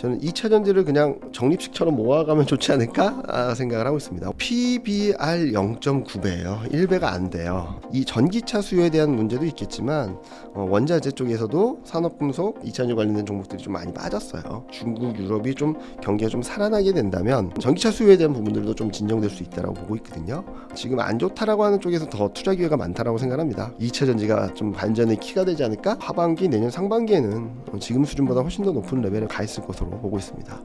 저는 2차 전지를 그냥 적립식처럼 모아가면 좋지 않을까 아, 생각을 하고 있습니다. PBR 0.9배예요. 1배가 안 돼요. 이 전기차 수요에 대한 문제도 있겠지만 어, 원자재 쪽에서도 산업금속, 2차 전지 관련된 종목들이 좀 많이 빠졌어요. 중국, 유럽이 좀 경기가 좀 살아나게 된다면 전기차 수요에 대한 부분들도 좀 진정될 수 있다라고 보고 있거든요. 지금 안 좋다라고 하는 쪽에서 더 투자 기회가 많다라고 생각합니다. 2차 전지가 좀 반전의 키가 되지 않을까? 하반기 내년 상반기에는 어, 지금 수준보다 훨씬 더 높은 레벨에 가 있을 것으로 보고 있습니다.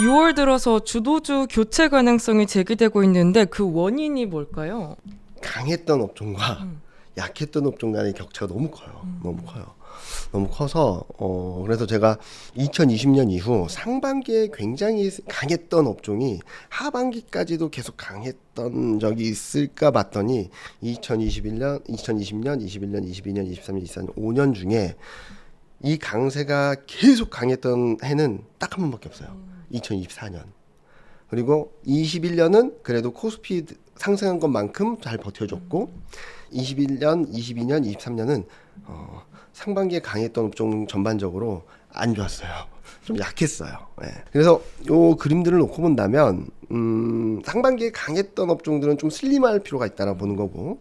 6월 들어서 주도주 교체 가능성이 제기되고 있는데 그 원인이 뭘까요? 강했던 업종과 음. 약했던 업종 간의 격차가 너무 커요. 너무 커요. 너무 커서 어 그래서 제가 2020년 이후 상반기에 굉장히 강했던 업종이 하반기까지도 계속 강했던 적이 있을까 봤더니 2021년, 2020년, 21년, 22년, 23년, 24년 5년 중에 이 강세가 계속 강했던 해는 딱 한 번밖에 없어요. 2024년. 그리고 21년은 그래도 코스피 상승한 것만큼 잘 버텨줬고 21년, 22년, 23년은 어, 상반기에 강했던 업종 전반적으로 안 좋았어요. 좀 약했어요. 예. 그래서 요 그림들을 놓고 본다면 음, 상반기에 강했던 업종들은 좀 슬림할 필요가 있다라 보는 거고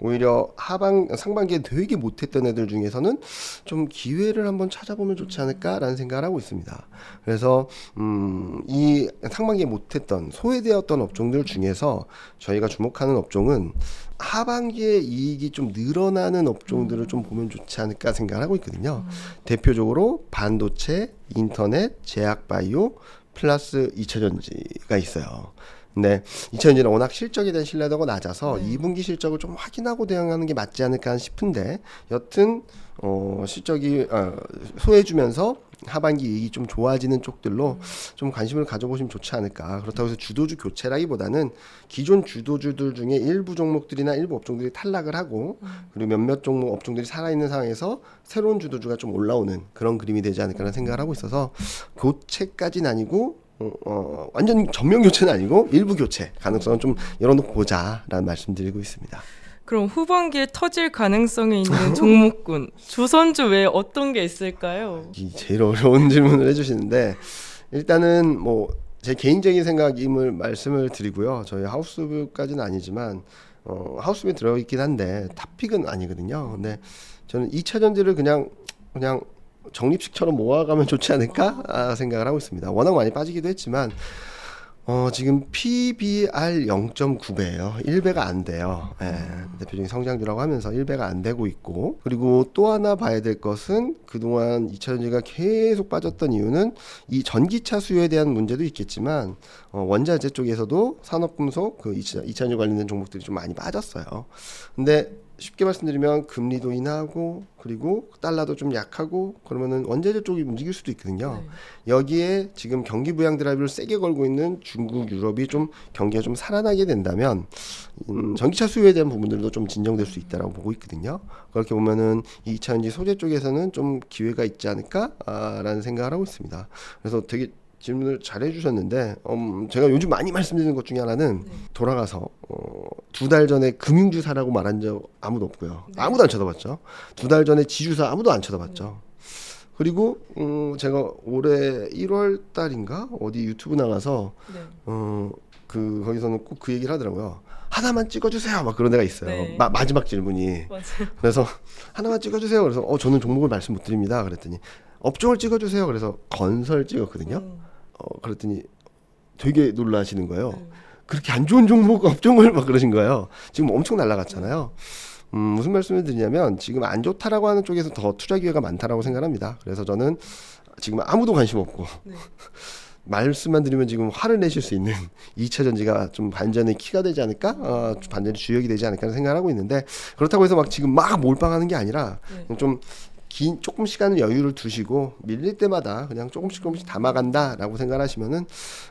오히려 하반 상반기에 되게 못했던 애들 중에서는 좀 기회를 한번 찾아보면 좋지 않을까라는 생각을 하고 있습니다. 그래서 음, 이 상반기에 못했던 소외되었던 업종들 중에서 저희가 주목하는 업종은 하반기에 이익이 좀 늘어나는 업종들을 좀 보면 좋지 않을까 생각을 하고 있거든요. 대표적으로 반도체, 인터넷, 제약바이오, 플러스 2차 전지가 있어요. 2차 전지는 워낙 실적에 대한 신뢰도가 낮아서 네. 2분기 실적을 좀 확인하고 대응하는 게 맞지 않을까 싶은데 여튼 어, 실적이 어, 소해주면서 하반기 이익이 좀 좋아지는 쪽들로 좀 관심을 가져보시면 좋지 않을까. 그렇다고 해서 주도주 교체라기보다는 기존 주도주들 중에 일부 종목들이나 일부 업종들이 탈락을 하고 그리고 몇몇 종목 업종들이 살아있는 상황에서 새로운 주도주가 좀 올라오는 그런 그림이 되지 않을까라는 생각을 하고 있어서 교체까지는 아니고 어, 어, 완전 전면 교체는 아니고 일부 교체 가능성을 좀 열어놓고 보자라는 말씀드리고 있습니다. 그럼 후반기에 터질 가능성이 있는 종목군 조선주 외에 어떤 게 있을까요? 이 제일 어려운 질문을 해주시는데 일단은 뭐 제 개인적인 생각임을 말씀을 드리고요. 저희 하우스까지는 아니지만 어, 하우스에 들어 있긴 한데 탑픽은 아니거든요. 근데 저는 2차 전지를 그냥 그냥 적립식처럼 모아가면 좋지 않을까 아, 생각을 하고 있습니다. 워낙 많이 빠지기도 했지만 어, 지금 PBR 0.9배예요. 1배가 안 돼요. 예, 대표적인 성장주라고 하면서 1배가 안 되고 있고 그리고 또 하나 봐야 될 것은 그동안 2차전지가 계속 빠졌던 이유는 이 전기차 수요에 대한 문제도 있겠지만 어, 원자재 쪽에서도 산업금속 그 2차, 2차전지 관련된 종목들이 좀 많이 빠졌어요. 근데 쉽게 말씀드리면 금리도 인하하고 그리고 달러도 좀 약하고 그러면은 원자재 쪽이 움직일 수도 있거든요. 네. 여기에 지금 경기 부양 드라이브를 세게 걸고 있는 중국, 유럽이 좀 경기가 좀 살아나게 된다면 음, 전기차 수요에 대한 부분들도 좀 진정될 수 있다라고 보고 있거든요. 그렇게 보면은 이 2차전지 소재 쪽에서는 좀 기회가 있지 않을까라는 생각을 하고 있습니다. 그래서 되게 질문을 잘 해주셨는데 음, 제가 요즘 많이 말씀드리는 것 중에 하나는 돌아가서 어, 두 달 전에 금융주 사라고 말한 적 아무도 없고요. 아무도 안 쳐다봤죠. 두 달 전에 지주사 아무도 안 쳐다봤죠. 그리고 음, 제가 올해 1월 달인가 어디 유튜브 나가서 네. 어, 그 거기서는 꼭 그 얘기를 하더라고요. 하나만 찍어주세요. 막 그런 데가 있어요. 네. 마, 마지막 질문이. 맞아요. 그래서 하나만 찍어주세요. 그래서 어 저는 종목을 말씀 못 드립니다. 그랬더니 업종을 찍어주세요. 그래서 건설 찍었거든요. 음, 어 그랬더니 되게 놀라시는 거예요. 네. 그렇게 안 좋은 종목 업종을 막 그러신 거예요. 지금 엄청 날라갔잖아요. 음, 무슨 말씀을 드리냐면 지금 안 좋다라고 하는 쪽에서 더 투자 기회가 많다라고 생각합니다. 그래서 저는 지금 아무도 관심 없고 네. 말씀만 드리면 지금 화를 내실 수 있는 2차 전지가 좀 반전의 키가 되지 않을까? 어, 반전의 주역이 되지 않을까 하는 생각을 하고 있는데 그렇다고 해서 막 지금 막 몰빵하는 게 아니라 네. 좀 긴 조금 시간을 여유를 두시고 밀릴 때마다 그냥 조금씩 조금씩 담아간다라고 생각하시면은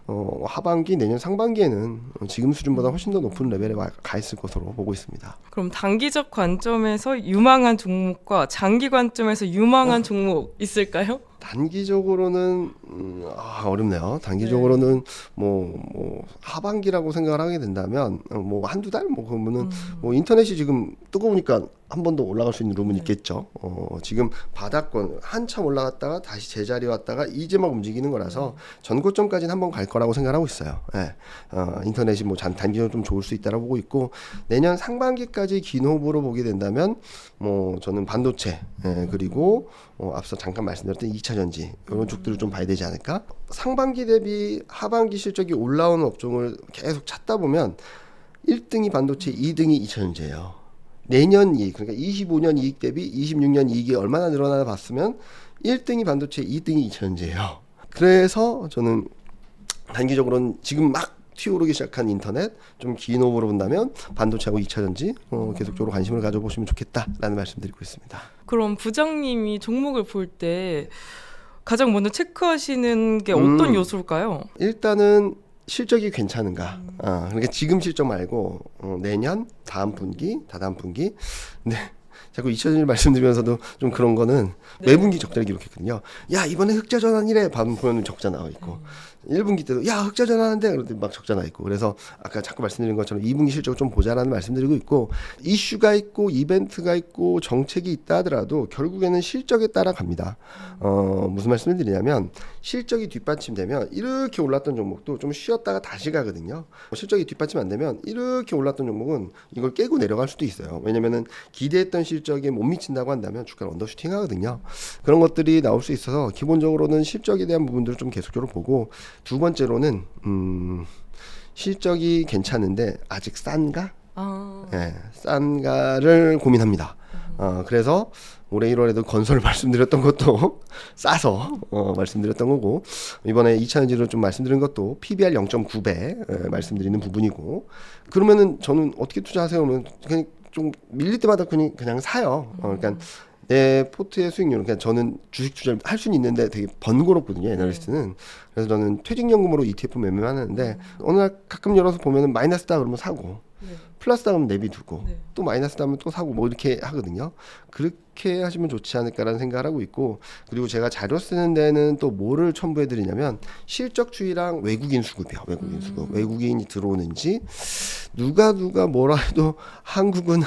어, 하반기 내년 상반기에는 지금 수준보다 훨씬 더 높은 레벨에 와- 가 있을 것으로 보고 있습니다. 그럼 단기적 관점에서 유망한 종목과 장기 관점에서 유망한 종목 있을까요? 단기적으로는 음, 아, 어렵네요. 단기적으로는 뭐, 뭐 하반기라고 생각을 하게 된다면 어, 뭐 한두 달 뭐 그러면은 음. 뭐 인터넷이 지금 뜨거우니까 한 번 더 올라갈 수 있는 룸은 있겠죠. 어, 지금 바닥권 한참 올라갔다가 다시 제자리 왔다가 이제 막 움직이는 거라서 전고점까지는 한 번 갈 거라고 생각하고 있어요. 예. 어, 인터넷이 뭐 단- 단기적으로 좀 좋을 수 있다고 보고 있고 내년 상반기까지 긴 호흡으로 보게 된다면 뭐 저는 반도체 예, 그리고 어, 앞서 잠깐 말씀드렸던 2차 전지 이런 쪽들을 좀 봐야 되지 않을까? 상반기 대비 하반기 실적이 올라오는 업종을 계속 찾다 보면 1등이 반도체, 2등이 2차 전지예요. 내년 이익 그러니까 25년 이익 대비 26년 이익이 얼마나 늘어나나 봤으면 1등이 반도체, 2등이 2차 전지예요. 그래서 저는 단기적으로는 지금 막 튀어오르기 시작한 인터넷 좀 긴 호흡으로 본다면 반도체하고 2차 전지 어, 계속적으로 관심을 가져보시면 좋겠다라는 말씀드리고 있습니다. 그럼 부장님이 종목을 볼때 가장 먼저 체크하시는 게 어떤 음. 요소일까요? 일단은 실적이 괜찮은가. 아, 그러니까 지금 실적 말고 어, 내년, 다음 분기, 다다음 분기. 네. 자꾸 2000일 말씀드리면서도 좀 그런 거는 네. 매분기 적자를 기록했거든요. 야 이번에 흑자 전환이래. 밤 보면 적자 나와 있고. 1분기 때도 야 흑자 전환한데 그런데 막 적자 나 있고 그래서 아까 자꾸 말씀드린 것처럼 2분기 실적 좀 보자라는 말씀드리고 있고 이슈가 있고 이벤트가 있고 정책이 있다 하더라도 결국에는 실적에 따라 갑니다. 어 무슨 말씀을 드리냐면 실적이 뒷받침되면 이렇게 올랐던 종목도 좀 쉬었다가 다시 가거든요. 실적이 뒷받침 안 되면 이렇게 올랐던 종목은 이걸 깨고 내려갈 수도 있어요. 왜냐면은 기대했던 실적에 못 미친다고 한다면 주가는 언더슈팅 하거든요. 그런 것들이 나올 수 있어서 기본적으로는 실적에 대한 부분들을 좀 계속적으로 보고 두 번째로는 음 실적이 괜찮은데 아직 싼가? 아, 예, 싼가를 고민합니다. 어, 그래서 올해 1월에도 건설 말씀드렸던 것도 싸서 어, 말씀드렸던 거고 이번에 2차전지로 좀 말씀드린 것도 PBR 0.9배 에, 말씀드리는 부분이고 그러면은 저는 어떻게 투자하세요? 그러면 그냥 좀 밀릴 때마다 그냥 그냥 사요. 어, 그러니까 내 포트의 수익률은 그냥 저는 주식 투자를 할 수는 있는데 되게 번거롭거든요 애널리스트는 그래서 저는 퇴직연금으로 ETF 매매하는데 어느 날 가끔 열어서 보면은 마이너스다 그러면 사고 네. 플러스다 그러면 내비두고 네. 또 마이너스다 하면 또 사고 뭐 이렇게 하거든요. 그렇게 하시면 좋지 않을까라는 생각을 하고 있고 그리고 제가 자료 쓰는 데는 또 뭐를 첨부해 드리냐면 실적 추이랑 외국인 수급이요. 외국인 수급. 외국인이 들어오는지 누가 누가 뭐라 해도 한국은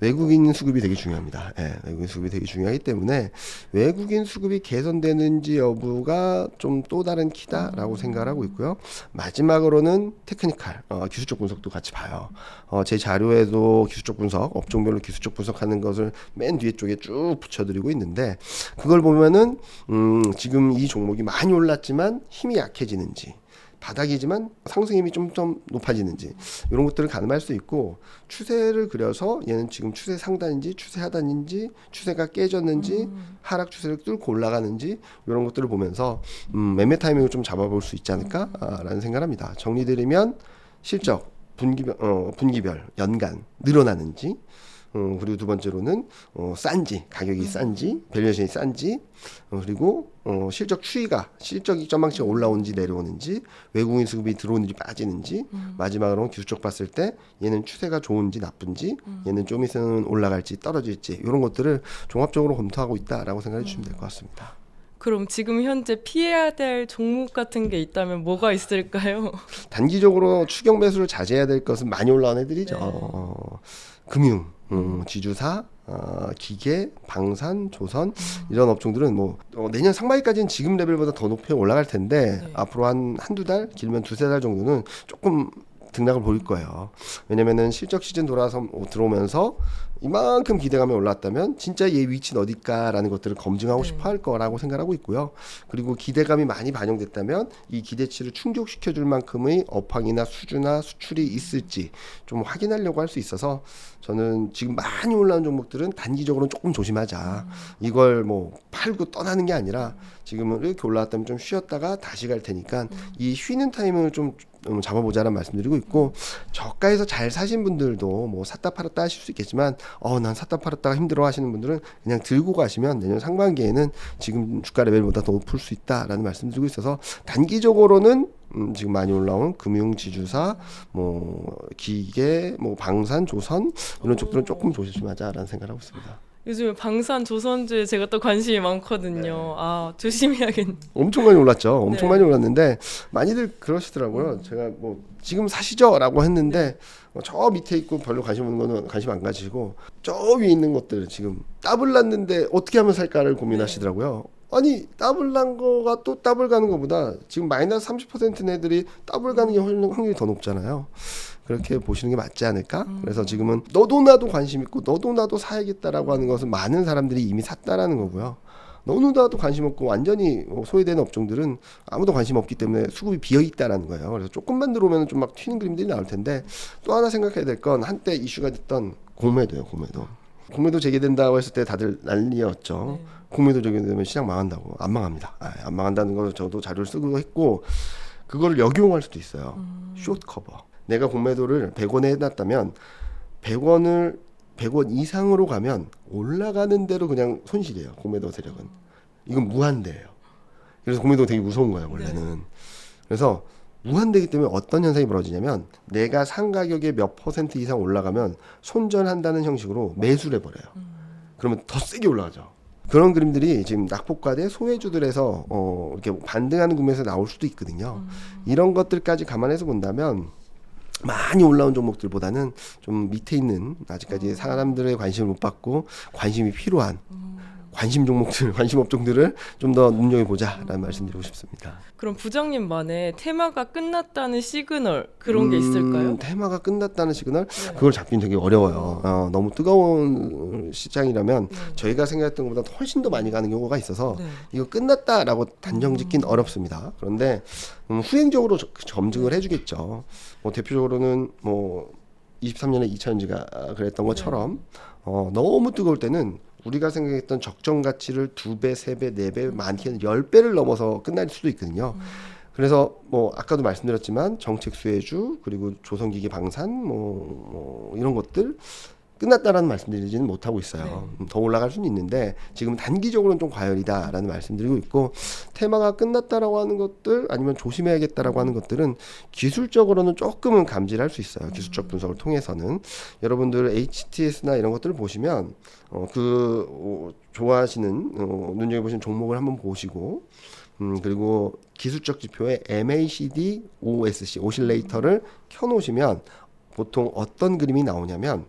외국인 수급이 되게 중요합니다. 예, 외국인 수급이 되게 중요하기 때문에 외국인 수급이 개선되는지 여부가 좀 또 다른 키다라고 생각을 하고 있고요. 마지막으로는 테크니컬, 어, 기술적 분석도 같이 봐요. 어, 제 자료에도 기술적 분석, 업종별로 기술적 분석하는 것을 맨 뒤에 쪽에 쭉 붙여드리고 있는데 그걸 보면은 음, 지금 이 종목이 많이 올랐지만 힘이 약해지는지. 바닥이지만 상승 힘이 좀, 좀 높아지는지 이런 것들을 가늠할 수 있고 추세를 그려서 얘는 지금 추세 상단인지 추세 하단인지 추세가 깨졌는지 하락 추세를 뚫고 올라가는지 이런 것들을 보면서 음, 매매 타이밍을 좀 잡아볼 수 있지 않을까라는 생각을 합니다. 정리드리면 실적 분기별 어, 분기별 연간 늘어나는지 어, 그리고 두 번째로는 어, 싼지 가격이 싼지 밸류에이션이 싼지 어, 그리고 어, 실적 추이가 실적이 전망치가 올라오는지 내려오는지 외국인 수급이 들어오는지 빠지는지 마지막으로 기술적 봤을 때 얘는 추세가 좋은지 나쁜지 얘는 좀 있으면 올라갈지 떨어질지 이런 것들을 종합적으로 검토하고 있다라고 생각해 주시면 될 것 같습니다. 그럼 지금 현재 피해야 될 종목 같은 게 있다면 뭐가 있을까요? 단기적으로 추경 매수를 자제해야 될 것은 많이 올라온 애들이죠. 네. 어, 금융, 음, 지주사, 어, 기계, 방산, 조선 이런 업종들은 뭐 어, 내년 상반기까지는 지금 레벨보다 더 높이 올라갈 텐데 네. 앞으로 한 한두 달, 길면 두세 달 정도는 조금 등락을 보일 거예요. 왜냐면은 실적 시즌 돌아서 들어오면서 이만큼 기대감이 올랐다면 진짜 얘 위치는 어딜까라는 것들을 검증하고 네. 싶어 할 거라고 생각하고 있고요. 그리고 기대감이 많이 반영됐다면 이 기대치를 충족시켜 줄 만큼의 업황이나 수주나 수출이 있을지 좀 확인하려고 할 수 있어서 저는 지금 많이 올라온 종목들은 단기적으로는 조금 조심하자. 이걸 뭐 팔고 떠나는 게 아니라 지금은 이렇게 올라왔다면 좀 쉬었다가 다시 갈 테니까 이 쉬는 타이밍을 좀 음, 잡아보자는 말씀드리고 있고 저가에서 잘 사신 분들도 뭐 샀다 팔았다 하실 수 있겠지만 어 난 샀다 팔았다가 힘들어 하시는 분들은 그냥 들고 가시면 내년 상반기에는 지금 주가 레벨보다 더 높을 수 있다라는 말씀드리고 있어서 단기적으로는 음, 지금 많이 올라온 금융 지주사 뭐 기계 뭐 방산 조선 이런 쪽들은 조금 조심하자라는 생각을 하고 있습니다. 요즘에 방산 조선주에 제가 또 관심이 많거든요. 네. 아 조심해야겠네. 엄청 많이 올랐죠. 엄청 네. 많이 올랐는데 많이들 그러시더라고요. 제가 뭐 지금 사시죠라고 했는데 어, 저 밑에 있고 별로 관심 없는 거는 관심 안 가지시고 저 위에 있는 것들 지금 더블 났는데 어떻게 하면 살까를 고민하시더라고요. 아니 더블 난 거가 또 더블 가는 것보다 지금 마이너스 30%는 애들이 더블 가는 게 훨씬 확률이 더 높잖아요. 그렇게 보시는 게 맞지 않을까? 그래서 지금은 너도 나도 관심 있고 너도 나도 사야겠다라고 하는 것은 많은 사람들이 이미 샀다라는 거고요. 너무 나도 관심 없고 완전히 뭐 소외되는 업종들은 아무도 관심 없기 때문에 수급이 비어 있다라는 거예요. 그래서 조금만 들어오면 좀 막 튀는 그림들이 나올 텐데 또 하나 생각해야 될 건 한때 이슈가 됐던 공매도예요. 공매도. 공매도 재개된다고 했을 때 다들 난리였죠. 공매도 재개되면 시장 망한다고 안 망합니다. 아, 안 망한다는 걸 저도 자료를 쓰고 했고 그걸 역용할 수도 있어요. 숏 커버. 내가 공매도를 100원에 해놨다면 100원을 100원 이상으로 가면 올라가는 대로 그냥 손실이에요. 공매도 세력은. 이건 무한대예요. 그래서 공매도 되게 무서운 거예요, 원래는. 그래서 무한대기 때문에 어떤 현상이 벌어지냐면 내가 산 가격의 몇 퍼센트 이상 올라가면 손절한다는 형식으로 매수를 해버려요. 그러면 더 세게 올라가죠. 그런 그림들이 지금 낙폭과대 소외주들에서 어, 이렇게 반등하는 구매에서 나올 수도 있거든요. 이런 것들까지 감안해서 본다면 많이 올라온 종목들보다는 좀 밑에 있는 아직까지 사람들의 관심을 못 받고 관심이 필요한 관심 종목들, 관심 업종들을 좀 더 눈여겨 보자라는 말씀드리고 싶습니다. 그럼 부장님만의 테마가 끝났다는 시그널 그런 게 있을까요? 음, 테마가 끝났다는 시그널 네. 그걸 잡긴 되게 어려워요. 어, 너무 뜨거운 시장이라면 네. 저희가 생각했던 것보다 훨씬 더 많이 가는 경우가 있어서 네. 이거 끝났다라고 단정짓긴 어렵습니다. 그런데 음, 후행적으로 저- 점증을 해주겠죠. 뭐 대표적으로는 뭐 23년에 2차전지가 그랬던 것처럼 어, 너무 뜨거울 때는 우리가 생각했던 적정 가치를 두 배, 세 배, 네 배, 많게는 열 배를 넘어서 끝날 수도 있거든요. 그래서 뭐 아까도 말씀드렸지만 정책 수혜주 그리고 조선기기 방산 뭐, 뭐 이런 것들 끝났다라는 말씀드리지는 못하고 있어요. 음, 더 올라갈 수는 있는데 지금 단기적으로는 좀 과열이다라는 말씀드리고 있고 테마가 끝났다라고 하는 것들 아니면 조심해야겠다라고 하는 것들은 기술적으로는 조금은 감지를 할 수 있어요. 기술적 분석을 통해서는 여러분들 HTS나 이런 것들을 보시면 어, 그 어, 좋아하시는 어, 눈여겨 보시는 종목을 한번 보시고 음, 그리고 기술적 지표에 MACD OSC 오실레이터를 켜놓으시면 보통 어떤 그림이 나오냐면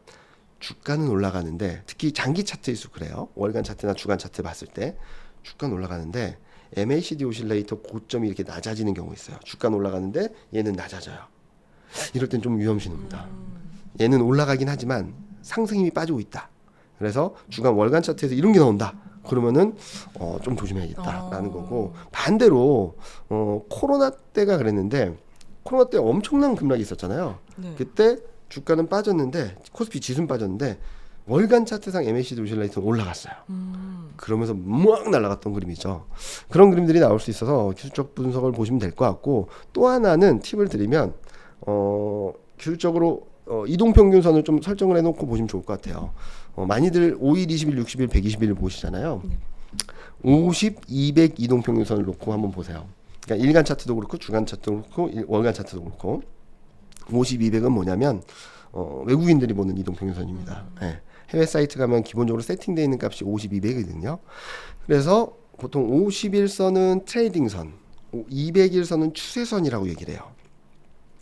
주가는 올라가는데 특히 장기 차트일수 그래요. 월간 차트나 주간 차트 봤을 때 주가는 올라가는데 MACD 오실레이터 고점이 이렇게 낮아지는 경우 있어요. 주가는 올라가는데 얘는 낮아져요. 이럴 땐 좀 위험신호입니다. 얘는 올라가긴 하지만 상승 힘이 빠지고 있다. 그래서 주간 월간 차트에서 이런 게 나온다. 그러면은 어, 좀 조심해야겠다라는 어. 거고 반대로 어, 코로나 때가 그랬는데 코로나 때 엄청난 급락이 있었잖아요. 네. 그때 주가는 빠졌는데 코스피 지수는 빠졌는데 월간 차트상 MACD 오실레이터는 올라갔어요. 음. 그러면서 막 날아갔던 그림이죠. 그런 그림들이 나올 수 있어서 기술적 분석을 보시면 될 것 같고 또 하나는 팁을 드리면 어, 기술적으로 어, 이동 평균선을 좀 설정을 해놓고 보시면 좋을 것 같아요. 어, 많이들 5일, 20일, 60일, 120일 보시잖아요. 50, 200 이동 평균선을 놓고 한번 보세요. 그러니까 일간 차트도 그렇고 주간 차트도 그렇고 일- 월간 차트도 그렇고 50, 200은 뭐냐면 어, 외국인들이 보는 이동 평균선입니다. 예. 해외 사이트 가면 기본적으로 세팅되어 있는 값이 50, 200이거든요. 그래서 보통 51선은 트레이딩선, 200일선은 추세선이라고 얘기를 해요.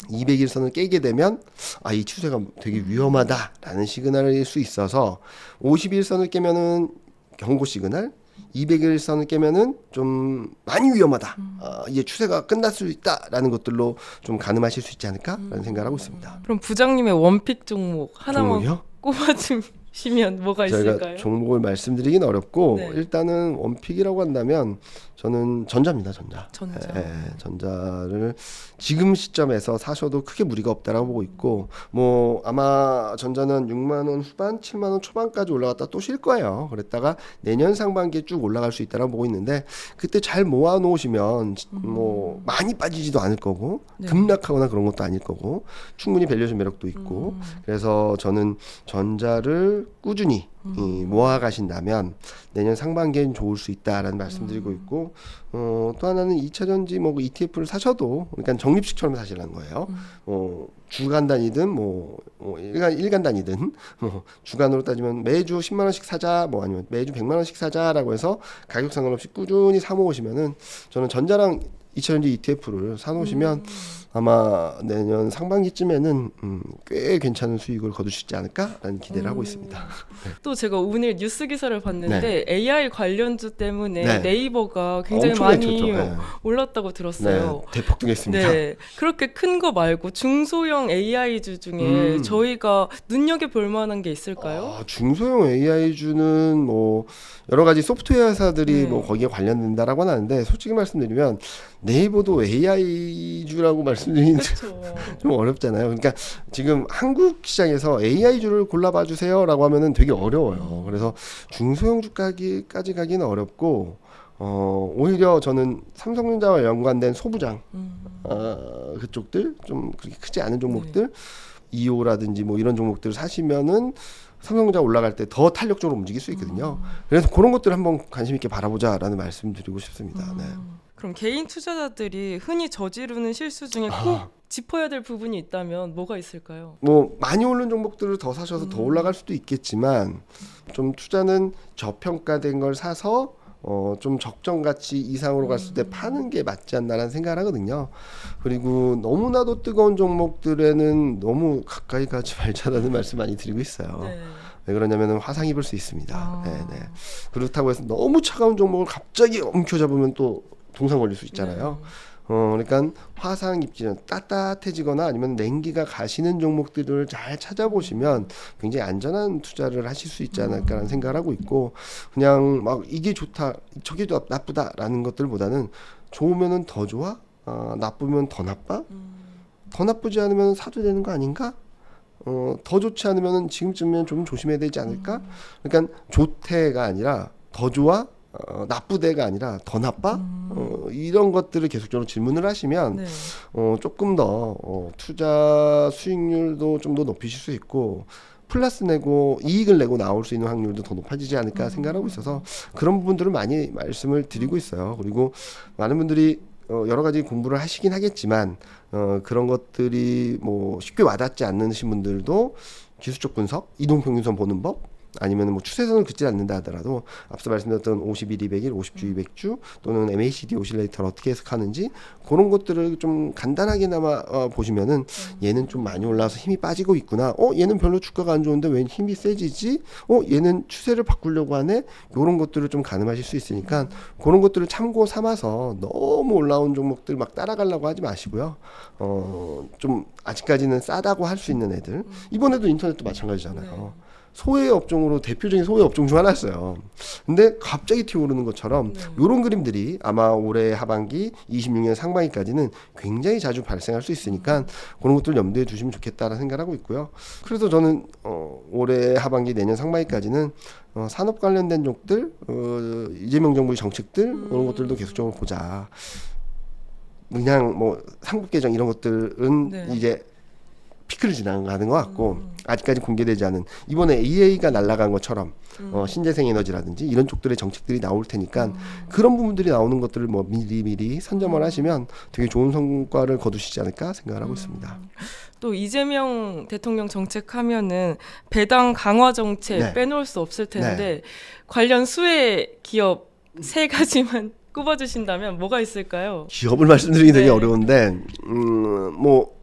200일선을 깨게 되면 아 이 추세가 되게 위험하다라는 시그널일 수 있어서 51선을 깨면은 경고 시그널 200일 선을 깨면은 좀 많이 위험하다. 아, 이제 추세가 끝날 수 있다라는 것들로 좀 가늠하실 수 있지 않을까라는 생각을 하고 있습니다. 그럼 부장님의 원픽 종목 하나만 종목이요? 꼽아주 시면 뭐가 있을까요? 종목을 말씀드리긴 어렵고 네. 일단은 원픽이라고 한다면 저는 전자입니다. 전자. 전자. 예, 예, 전자를 지금 시점에서 사셔도 크게 무리가 없다라고 보고 있고 뭐 아마 전자는 6만 원 후반, 7만 원 초반까지 올라갔다 또 쉴 거예요. 그랬다가 내년 상반기에 쭉 올라갈 수 있다라고 보고 있는데 그때 잘 모아 놓으시면 뭐 많이 빠지지도 않을 거고 음. 네. 급락하거나 그런 것도 아닐 거고 충분히 밸류션 매력도 있고 음. 그래서 저는 전자를 꾸준히 이, 모아 가신다면 내년 상반기엔 좋을 수 있다라는 말씀드리고 있고 어, 또 하나는 2차 전지 뭐 ETF를 사셔도 그러니까 적립식처럼 사시라는 거예요. 어, 주간 단위든 뭐, 뭐 일간 일간 단위든 뭐 주간으로 따지면 매주 10만 원씩 사자 뭐 아니면 매주 100만 원씩 사자라고 해서 가격 상관없이 꾸준히 사 모으시면은 저는 전자랑 2차 전지 ETF를 사 놓으시면 아마 내년 상반기쯤에는 음, 꽤 괜찮은 수익을 거두시지 않을까라는 기대를 하고 있습니다. 또 제가 오늘 뉴스 기사를 봤는데 AI 관련주 때문에 네. 네이버가 굉장히 엄청 많이 괜찮죠. 네. 올랐다고 들었어요. 네, 대폭등했습니다. 네, 그렇게 큰 거 말고 중소형 AI주 중에 음. 저희가 눈여겨 볼 만한 게 있을까요? 아, 중소형 AI주는 뭐 여러 가지 소프트웨어 회사들이 네. 뭐 거기에 관련된다라고 하는데 솔직히 말씀드리면 네이버도 AI주라고 말씀드리는 그렇죠. 좀 어렵잖아요. 그러니까 지금 한국 시장에서 AI주를 골라봐 주세요라고 하면은 되게 어려워요. 그래서 중소형 주가기까지 가기는 어렵고 어, 오히려 저는 삼성전자와 연관된 소부장 음, 어, 그쪽들 좀 그렇게 크지 않은 종목들 이오라든지 뭐 이런 종목들을 사시면은 삼성전자 올라갈 때 더 탄력적으로 움직일 수 있거든요. 그래서 그런 것들 을 한번 관심 있게 바라보자라는 말씀드리고 싶습니다. 네. 음. 그럼 개인 투자자들이 흔히 저지르는 실수 중에 꼭 아. 짚어야 될 부분이 있다면 뭐가 있을까요? 뭐 많이 오른 종목들을 더 사셔서 더 올라갈 수도 있겠지만 좀 투자는 저평가된 걸 사서 어 좀 적정 가치 이상으로 갔을 때 파는 게 맞지 않나라는 생각을 하거든요. 그리고 너무나도 뜨거운 종목들에는 너무 가까이 가지 말자라는 말씀 많이 드리고 있어요. 네. 왜 그러냐면 화상 입을 수 있습니다. 아. 네, 네. 그렇다고 해서 너무 차가운 종목을 갑자기 엉켜 잡으면 또 동상 걸릴 수 있잖아요. 네. 어, 그러니까 화상 입지 전 따뜻해지거나 아니면 냉기가 가시는 종목들을 잘 찾아보시면 굉장히 안전한 투자를 하실 수 있지 않을까라는 생각을 하고 있고 그냥 막 이게 좋다, 저게 나- 나쁘다라는 것들보다는 좋으면은 더 좋아, 어, 나쁘면 더 나빠, 음. 더 나쁘지 않으면 사도 되는 거 아닌가? 어, 더 좋지 않으면 지금쯤이면 좀 조심해야 되지 않을까? 그러니까 좋대가 아니라 더 좋아, 어, 나쁘대가 아니라 더 나빠? 어, 이런 것들을 계속적으로 질문을 하시면 네. 어, 조금 더 어, 투자 수익률도 좀 더 높이실 수 있고 플러스 내고 이익을 내고 나올 수 있는 확률도 더 높아지지 않을까 생각하고 있어서 그런 부분들을 많이 말씀을 드리고 있어요. 그리고 많은 분들이 어, 여러 가지 공부를 하시긴 하겠지만 어, 그런 것들이 뭐 쉽게 와닿지 않으신 분들도 기술적 분석, 이동평균선 보는 법 아니면 뭐 추세선을 긋지 않는다 하더라도 앞서 말씀드렸던 51, 200일, 50주, 200주 또는 MACD 오실레이터를 어떻게 해석하는지 그런 것들을 좀 간단하게나마 어, 보시면은 얘는 좀 많이 올라와서 힘이 빠지고 있구나. 어 얘는 별로 주가가 안 좋은데 왜 힘이 세지지? 어 얘는 추세를 바꾸려고 하네. 이런 것들을 좀 가늠하실 수 있으니까 그런 것들을 참고 삼아서 너무 올라온 종목들 막 따라가려고 하지 마시고요. 어 좀 아직까지는 싸다고 할 수 있는 애들 이번에도 인터넷도 마찬가지잖아요. 소외 업종으로 대표적인 소외 업종 중 하나였어요. 근데 갑자기 튀어오르는 것처럼 이런 그림들이 아마 올해 하반기 26년 상반기까지는 굉장히 자주 발생할 수 있으니까 그런 것들 염두에 두시면 좋겠다라는 생각을 하고 있고요. 그래서 저는 어, 올해 하반기 내년 상반기까지는 어, 산업 관련된 종들, 어, 이재명 정부의 정책들 그런 것들도 계속적으로 보자. 그냥 뭐 상급 개정 이런 것들은 네. 이제 피크를 지나가는 것 같고 아직까지 공개되지 않은 이번에 EA가 날아간 것처럼 어, 신재생 에너지라든지 이런 쪽들의 정책들이 나올 테니까 그런 부분들이 나오는 것들을 뭐 미리 미리 선점을 하시면 되게 좋은 성과를 거두시지 않을까 생각을 하고 있습니다. 또 이재명 대통령 정책하면은 배당 강화 정책 네. 빼놓을 수 없을 텐데 관련 수혜 기업 세 가지만 꼽아주신다면 뭐가 있을까요? 기업을 말씀드리기 되게 네. 어려운데 음, 뭐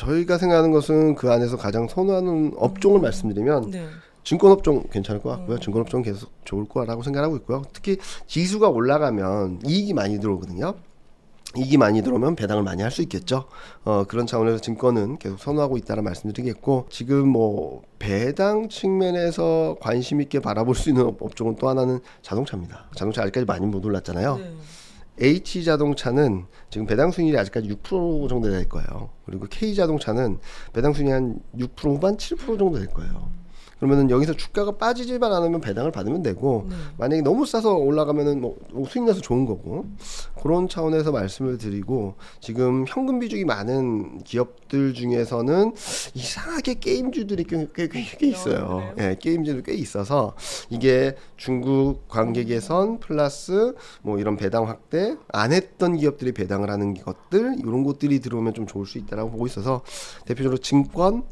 저희가 생각하는 것은 그 안에서 가장 선호하는 업종을 말씀드리면 네. 증권업종 괜찮을 것 같고요. 증권업종 계속 좋을 거라고 생각하고 있고요. 특히 지수가 올라가면 이익이 많이 들어오거든요. 이익이 많이 들어오면 배당을 많이 할 수 있겠죠. 어, 그런 차원에서 증권은 계속 선호하고 있다는 말씀드리겠고 지금 뭐 배당 측면에서 관심 있게 바라볼 수 있는 업- 업종은 또 하나는 자동차입니다. 자동차 아직까지 많이 못 올랐잖아요. 네. H 자동차는 지금 배당 수익률이 아직까지 6% 정도 될 거예요. 그리고 K 자동차는 배당 수익이 한 6% 후반 7% 정도 될 거예요. 그러면은 여기서 주가가 빠지지만 않으면 배당을 받으면 되고 네. 만약에 너무 싸서 올라가면은 뭐 수익 나서 좋은 거고 그런 차원에서 말씀을 드리고 지금 현금 비중이 많은 기업들 중에서는 이상하게 게임주들이 꽤, 꽤, 꽤, 꽤 있어요. 그래요? 예, 게임주들 꽤 있어서 이게 중국 관계 개선 플러스 뭐 이런 배당 확대 안 했던 기업들이 배당을 하는 것들 이런 것들이 들어오면 좀 좋을 수 있다라고 보고 있어서 대표적으로 증권,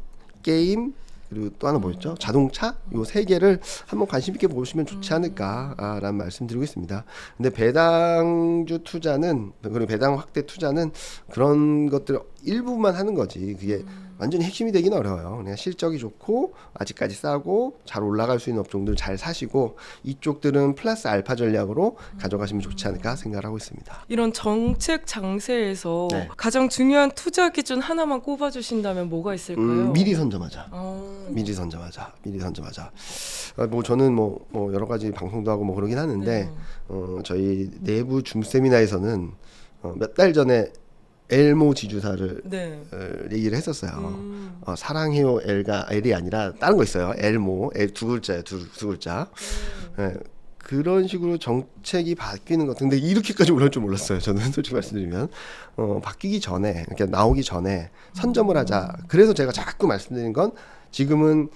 게임 그리고 또 하나 뭐였죠? 자동차 요세 개를 한번 관심 있게 보시면 좋지 않을까라는 말씀드리고 있습니다. 근데 배당주 투자는 그리고 배당 확대 투자는 그런 것들 일부만 하는 거지 그게 완전히 핵심이 되긴 어려워요. 그냥 실적이 좋고 아직까지 싸고 잘 올라갈 수 있는 업종들 잘 사시고 이쪽들은 플러스 알파 전략으로 가져가시면 좋지 않을까 생각을 하고 있습니다. 이런 정책 장세에서 네. 가장 중요한 투자 기준 하나만 꼽아주신다면 뭐가 있을까요? 음, 미리 선점하자. 어, 미리 선점하자. 미리 선점하자. 아, 뭐 저는 뭐, 뭐 여러 가지 방송도 하고 뭐 그러긴 하는데 네. 어, 저희 내부 줌 세미나에서는 어, 몇 달 전에 엘모 지주사를 네. 어, 얘기를 했었어요. 음. 어, 사랑해요 L가 L이 아니라 다른 거 있어요. 엘모 L 두 글자예요. 두, 두 글자. 예, 그런 식으로 정책이 바뀌는 것 근데 이렇게까지 올라올 줄 몰랐어요. 저는 솔직히 말씀드리면 어, 바뀌기 전에 그러니까 나오기 전에 선점을 하자. 그래서 제가 자꾸 말씀드린 건 지금은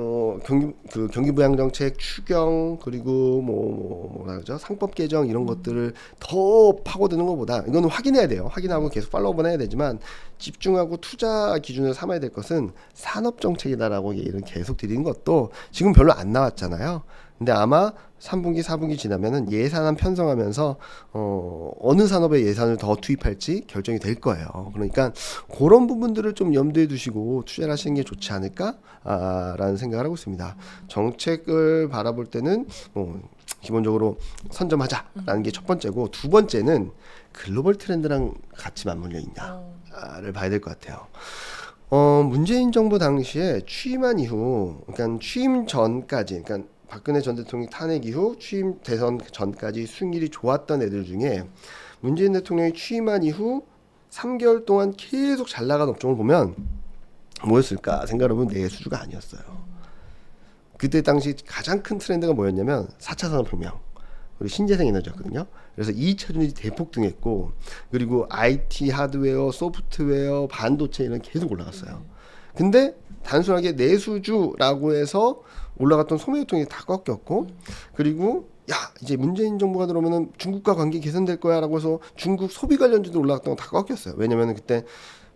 어, 경기 그 경기 부양 정책 추경 그리고 뭐, 뭐 뭐라 그러죠 상법 개정 이런 것들을 더 파고드는 것보다 이거는 확인해야 돼요. 확인하고 계속 팔로우만 해야 되지만 집중하고 투자 기준을 삼아야 될 것은 산업 정책이다라고 얘기를 계속 드리는 것도 지금 별로 안 나왔잖아요. 근데 아마 3분기, 4분기 지나면은 예산안 편성하면서 어 어느 산업에 예산을 더 투입할지 결정이 될 거예요. 그러니까 그런 부분들을 좀 염두에 두시고 투자를 하시는 게 좋지 않을까라는 생각을 하고 있습니다. 정책을 바라볼 때는 뭐 기본적으로 선점하자라는 게 첫 번째고 두 번째는 글로벌 트렌드랑 같이 맞물려 있냐를 봐야 될 것 같아요. 어, 문재인 정부 당시에 취임한 이후, 그러니까 취임 전까지, 그러니까 박근혜 전 대통령 탄핵 이후 취임 대선 전까지 수익률이 좋았던 애들 중에 문재인 대통령이 취임한 이후 3개월 동안 계속 잘 나간 업종을 보면 뭐였을까 생각해보면 내수주가 아니었어요. 그때 당시 가장 큰 트렌드가 뭐였냐면 4차 산업혁명 그리고 신재생 에너지였거든요. 그래서 2차 전지 대폭 등했고 그리고 IT 하드웨어, 소프트웨어, 반도체 이런 게 계속 올라갔어요. 근데 단순하게 내수주라고 해서 올라갔던 소매유통이 다 꺾였고 그리고 야 이제 문재인 정부가 들어오면은 중국과 관계 개선될 거야라고 해서 중국 소비 관련주도 올라갔던 거 다 꺾였어요. 왜냐면은 그때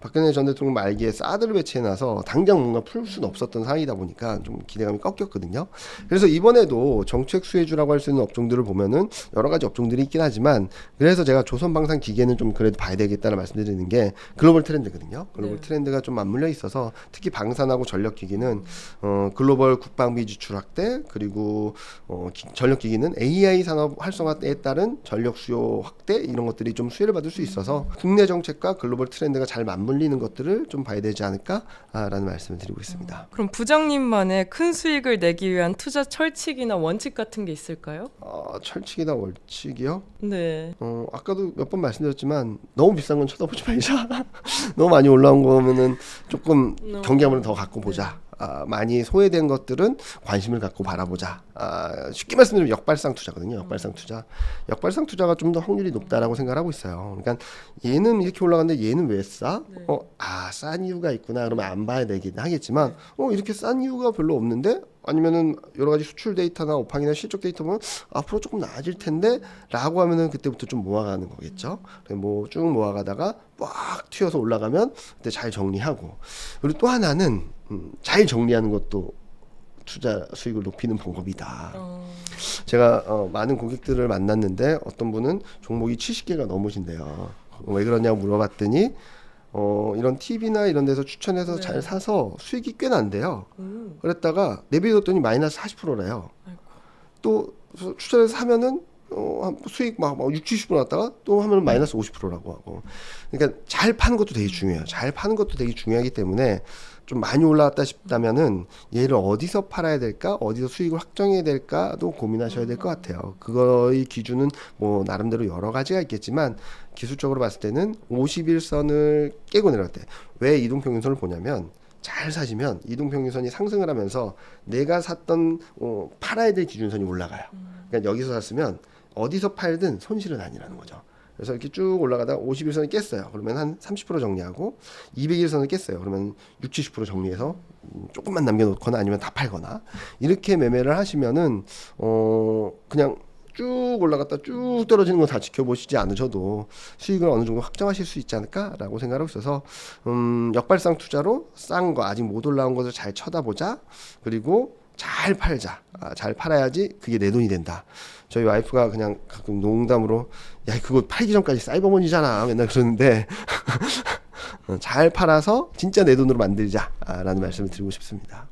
박근혜 전 대통령 말기에 사드를 배치해놔서 당장 뭔가 풀 수는 없었던 상황이다 보니까 좀 기대감이 꺾였거든요. 그래서 이번에도 정책 수혜주라고 할 수 있는 업종들을 보면은 여러 가지 업종들이 있긴 하지만 그래서 제가 조선방산 기계는 좀 그래도 봐야 되겠다는 말씀드리는 게 글로벌 트렌드거든요. 글로벌 네. 트렌드가 좀 맞물려 있어서 특히 방산하고 전력기기는 어, 글로벌 국방비 지출 확대 그리고 어, 기- 전력기기는 AI 산업 활성화에 따른 전력 수요 확대 이런 것들이 좀 수혜를 받을 수 있어서 국내 정책과 글로벌 트렌드가 잘 맞물 리는 것들을 좀 봐야 되지 않을까라는 말씀을 드리고 있습니다. 그럼 부장님만의 큰 수익을 내기 위한 투자 철칙이나 원칙 같은 게 있을까요? 어, 철칙이나 월칙이요? 네. 어, 아까도 몇 번 말씀드렸지만 너무 비싼 건 쳐다보지 말자. 너무 많이 올라온 거면은 조금 어. 경계함을 더 갖고 보자. 아, 많이 소외된 것들은 관심을 갖고 바라보자. 아, 쉽게 말씀드리면 역발상 투자거든요. 역발상 투자. 역발상 투자가 좀 더 확률이 높다라고 생각을 하고 있어요. 그러니까 얘는 이렇게 올라갔는데 얘는 왜 싸? 네. 어, 아, 싼 이유가 있구나. 그러면 안 봐야 되긴 하겠지만, 어, 이렇게 싼 이유가 별로 없는데? 아니면은 여러 가지 수출 데이터나 오팡이나 실적 데이터 보면 앞으로 조금 나아질 텐데 라고 하면은 그때부터 좀 모아가는 거겠죠. 뭐 쭉 모아가다가 꽉 튀어서 올라가면 그때 잘 정리하고 그리고 또 하나는 음, 잘 정리하는 것도 투자 수익을 높이는 방법이다. 어, 제가 어, 많은 고객들을 만났는데 어떤 분은 종목이 70개가 넘으신데요. 왜 그러냐고 물어봤더니 어, 이런 TV나 이런 데서 추천해서 네. 잘 사서 수익이 꽤 난대요. 음, 그랬다가 내비뒀더니 마이너스 40%래요. 아이고. 또 수- 추천해서 사면은 어, 한 수익 막, 막 6, 70% 났다가 또 하면 마이너스 50%라고 하고. 그러니까 잘 파는 것도 되게 중요해요. 잘 파는 것도 되게 중요하기 때문에 좀 많이 올라왔다 싶다면은 얘를 어디서 팔아야 될까, 어디서 수익을 확정해야 될까도 고민하셔야 될 것 같아요. 그거의 기준은 뭐 나름대로 여러 가지가 있겠지만 기술적으로 봤을 때는 51선을 깨고 내려갈 때 왜 이동평균선을 보냐면 잘 사시면 이동평균선이 상승을 하면서 내가 샀던 어, 팔아야 될 기준선이 올라가요. 그러니까 여기서 샀으면 어디서 팔든 손실은 아니라는 거죠. 그래서 이렇게 쭉 올라가다 50일선을 깼어요. 그러면 한 30% 정리하고 200일선을 깼어요. 그러면 60, 70% 정리해서 음, 조금만 남겨놓거나 아니면 다 팔거나 이렇게 매매를 하시면은 어 그냥 쭉 올라갔다 쭉 떨어지는 거 다 지켜보시지 않으셔도 수익을 어느 정도 확정하실 수 있지 않을까라고 생각하고 있어서 음, 역발상 투자로 싼 거 아직 못 올라온 것을 잘 쳐다보자 그리고 잘 팔자 아, 잘 팔아야지 그게 내 돈이 된다 저희 와이프가 그냥 가끔 농담으로 야 그거 팔기 전까지 사이버머니잖아 맨날 그러는데 어, 잘 팔아서 진짜 내 돈으로 만들자라는 말씀을 드리고 싶습니다.